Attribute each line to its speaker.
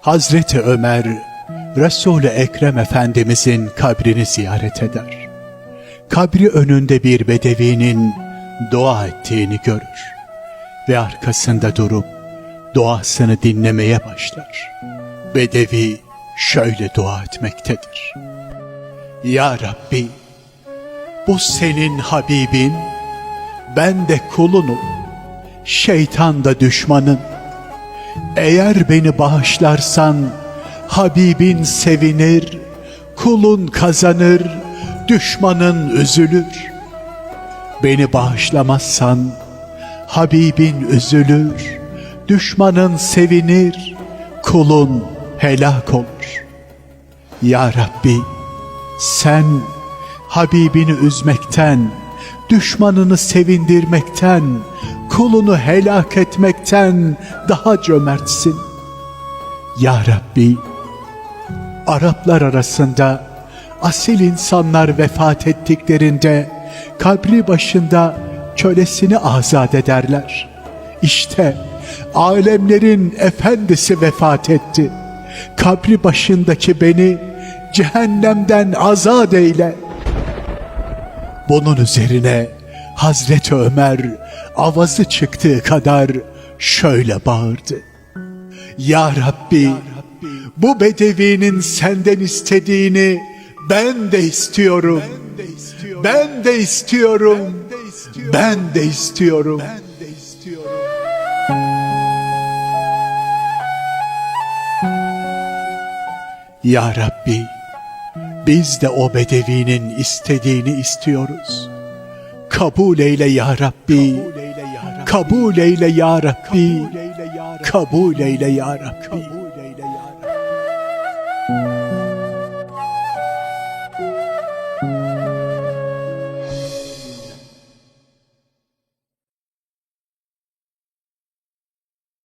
Speaker 1: Hazreti Ömer, Resul-i Ekrem Efendimizin kabrini ziyaret eder. Kabri önünde bir bedevinin dua ettiğini görür ve arkasında durup duasını dinlemeye başlar. Bedevi şöyle dua etmektedir. Ya Rabbi, bu senin Habibin, ben de kulunum, şeytan da düşmanın. Eğer beni bağışlarsan Habibin sevinir, kulun kazanır, düşmanın üzülür. Beni bağışlamazsan Habibin üzülür, düşmanın sevinir, kulun helak olur. Ya Rabbi sen Habibini üzmekten, düşmanını sevindirmekten, kulunu helak etmekten daha cömertsin. Ya Rabbi, Araplar arasında asil insanlar vefat ettiklerinde kabri başında kölesini azat ederler. İşte alemlerin efendisi vefat etti. Kabri başındaki beni cehennemden azat eyle. Bunun üzerine Hazreti Ömer avazı çıktığı kadar şöyle bağırdı. Ya Rabbi, bu bedevinin senden istediğini ben de istiyorum. Ben de istiyorum. Ben de istiyorum. Ya Rabbi, biz de o bedevinin istediğini istiyoruz. Kabul eyle ya Rabbi. Kabul eyle ya Rabbi. Kabul eyle ya Rabbi.